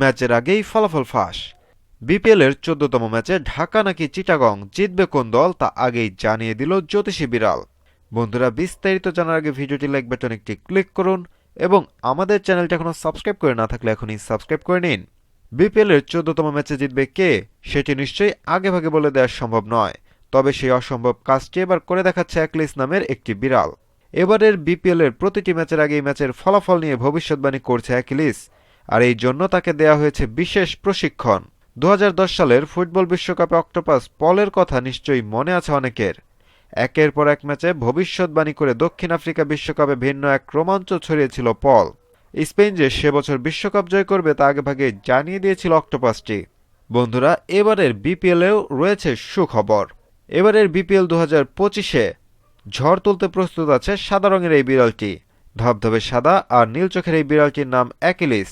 ম্যাচের আগেই ফলাফল ফাঁস। বিপিএলের চোদ্দতম ম্যাচে ঢাকা নাকি চিটাগং জিতবে কোন দল তা আগেই জানিয়ে দিল জ্যোতিষী বিড়াল। বন্ধুরা, বিস্তারিত জানার আগে ভিডিওটি লাইক বাটন একটি ক্লিক করুন এবং আমাদের চ্যানেলটা এখনও সাবস্ক্রাইব করে না থাকলে এখনই সাবস্ক্রাইব করে নিন। বিপিএলের চোদ্দতম ম্যাচে জিতবে কে, সেটি নিশ্চয়ই আগেভাগে বলে দেওয়া সম্ভব নয়, তবে সেই অসম্ভব কাজটি এবার করে দেখাচ্ছে অ্যাকলিস নামের একটি বিড়াল। এবারের বিপিএলের প্রতিটি ম্যাচের আগে ম্যাচের ফলাফল নিয়ে ভবিষ্যৎবাণী করছে অ্যাকিলিস। আর এই জন্য তাকে দেয়া হয়েছে বিশেষ প্রশিক্ষণ। দু হাজার দশ সালের ফুটবল বিশ্বকাপে অক্টোপাস পলের কথা নিশ্চয়ই মনে আছে অনেকের। একের পর এক ম্যাচে ভবিষ্যৎবাণী করে দক্ষিণ আফ্রিকা বিশ্বকাপে ভিন্ন এক রোমাঞ্চ ছড়িয়েছিল পল। স্পেন যে সে বছর বিশ্বকাপ জয় করবে তা আগেভাগে জানিয়ে দিয়েছিল অক্টোপাসটি। বন্ধুরা, এবারের বিপিএলেও রয়েছে সুখবর। এবারের বিপিএল দু হাজার পঁচিশে ঝড় তুলতে প্রস্তুত আছে সাদা রঙের এই বিড়ালটি। ধবধবে সাদা আর নীল চোখের এই বিড়ালটির নাম অ্যাকিলিস।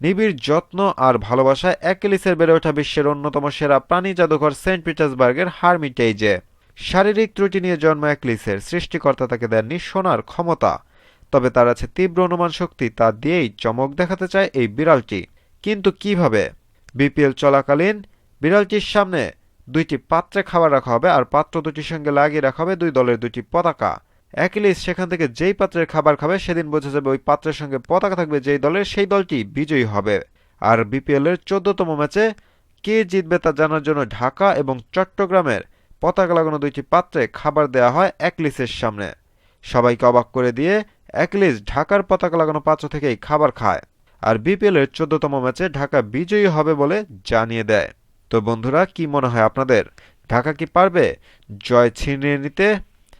নিবিড় যত্ন আর ভালোবাসায় অ্যাকিলিসের বেড়ে ওঠা বিশ্বের অন্যতম সেরা প্রাণী জাদুঘর সেন্ট পিটার্সবার্গের হারমিটেইজে। শারীরিক ত্রুটি নিয়ে জন্ম অ্যাকলিসের সৃষ্টিকর্তা তাকে দেননি সোনার ক্ষমতা। তবে তার আছে তীব্র অনুমান শক্তি, তা দিয়েই চমক দেখাতে চায় এই বিড়ালটি। কিন্তু কীভাবে? বিপিএল চলাকালীন বিড়ালটির সামনে দুইটি পাত্রে খাবার রাখা হবে আর পাত্র দুটির সঙ্গে লাগিয়ে রাখা হবে দুই দলের দুটি পতাকা। অ্যাকিলিস সেখান থেকে যেই পাত্রের খাবার খাবে, সেদিন বোঝা যাবে ওই পাত্রের সঙ্গে পতাকা থাকবে যেই দলের, সেই দলটি বিজয়ী হবে। আর বিপিএল এর চোদ্দতম ম্যাচে কে জিতবে তা জানার জন্য ঢাকা এবং চট্টগ্রামের পতাকা লাগানো দুইটি পাত্রে খাবার দেওয়া হয় অ্যাকলিসের সামনে। সবাইকে অবাক করে দিয়ে অ্যাকলিস ঢাকার পতাকা লাগানো পাত্র থেকেই খাবার খায়। আর বিপিএল এর চোদ্দতম ম্যাচে ঢাকা বিজয়ী হবে বলে জানিয়ে দেয়। তো বন্ধুরা, কি মনে হয় আপনাদের? ঢাকা কি পারবে? জয় ছিনিয়ে নিতে